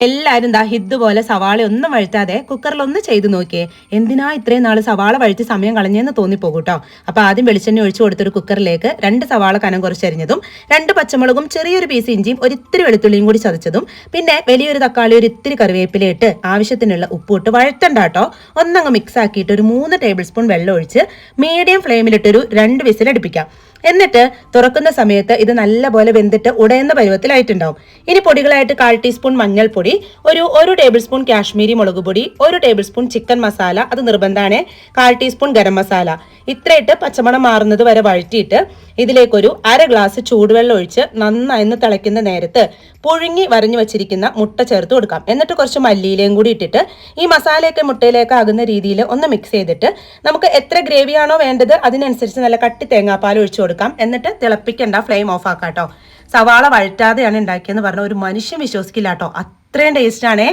എല്ലാവരും ദാ ഹിദ് പോലെ സവാള ഒന്നും വഴുത്താതെ കുക്കറിൽ ഒന്ന് ചെയ്തു നോക്കിയേ. എന്തിനാ ഇത്രയും നാൾ സവാള വഴുത്തി സമയം കളഞ്ഞെന്ന് തോന്നിപ്പോകും കേട്ടോ അപ്പൊ ആദ്യം വെളിച്ചെണ്ണ ഒഴിച്ചു കൊടുത്തൊരു കുക്കറിലേക്ക് രണ്ട് സവാള കനം കുറച്ചരിഞ്ഞതും രണ്ട് പച്ചമുളകും ചെറിയൊരു പീസ് ഇഞ്ചിയും ഒരു ഇത്തിരി വെളുത്തുള്ളിയും കൂടി ചതച്ചതും പിന്നെ വലിയൊരു തക്കാളി ഒരു ഇത്തിരി കറിവേപ്പില ഇട്ട് ആവശ്യത്തിനുള്ള ഉപ്പ് ഇട്ട് വഴുത്തണ്ട കേട്ടോ ഒന്നങ്ങ് മിക്സ് ആക്കിയിട്ട് ഒരു മൂന്ന് ടേബിൾ സ്പൂൺ വെള്ളം ഒഴിച്ച് മീഡിയം ഫ്ലെയിമിലിട്ടൊരു രണ്ട് വിസിൽ അടുപ്പിക്കാം എന്നിട്ട് തുറക്കുന്ന സമയത്ത് ഇത് നല്ലപോലെ വെന്തിട്ട് ഉടയുന്ന പരുവത്തിലായിട്ടുണ്ടാവും. ഇനി പൊടികളായിട്ട് കാൽ ടീസ്പൂൺ മഞ്ഞൾപ്പൊടി ഒരു ഒരു ടേബിൾ സ്പൂൺ കാശ്മീരി മുളക് പൊടി ഒരു ടേബിൾ സ്പൂൺ ചിക്കൻ മസാല അത് നിർബന്ധമാണ് കാൽ ടീസ്പൂൺ ഗരം മസാല ഇത്രയിട്ട് പച്ചമണം മാറുന്നത് വരെ വഴറ്റിയിട്ട് ഇതിലേക്കൊരു അര ഗ്ലാസ് ചൂടുവെള്ളം ഒഴിച്ച് നന്നായി തിളയ്ക്കുന്ന നേരത്ത് പുഴുങ്ങി വരഞ്ഞു വെച്ചിരിക്കുന്ന മുട്ട ചേർത്ത് കൊടുക്കാം. എന്നിട്ട് കുറച്ച് മല്ലിയിലയും കൂടി ഇട്ടിട്ട് ഈ മസാലയൊക്കെ മുട്ടയിലേക്ക് ആകുന്ന രീതിയിൽ ഒന്ന് മിക്സ് ചെയ്തിട്ട് നമുക്ക് എത്ര ഗ്രേവിയാണോ വേണ്ടത് അതിനനുസരിച്ച് നല്ല കട്ടി തേങ്ങാപ്പാൽ ഒഴിച്ചു കൊടുക്കാം. എന്നിട്ട് തിളപ്പിക്കേണ്ട ഫ്ലെയിം ഓഫ് ആക്കാം കേട്ടോ. സവാള വഴറ്റാതെയാണ് ഉണ്ടാക്കിയെന്ന് പറഞ്ഞ ഒരു മനുഷ്യൻ വിശ്വസിക്കില്ല കേട്ടോ. അത്രയും ടേസ്റ്റ് ആണേ.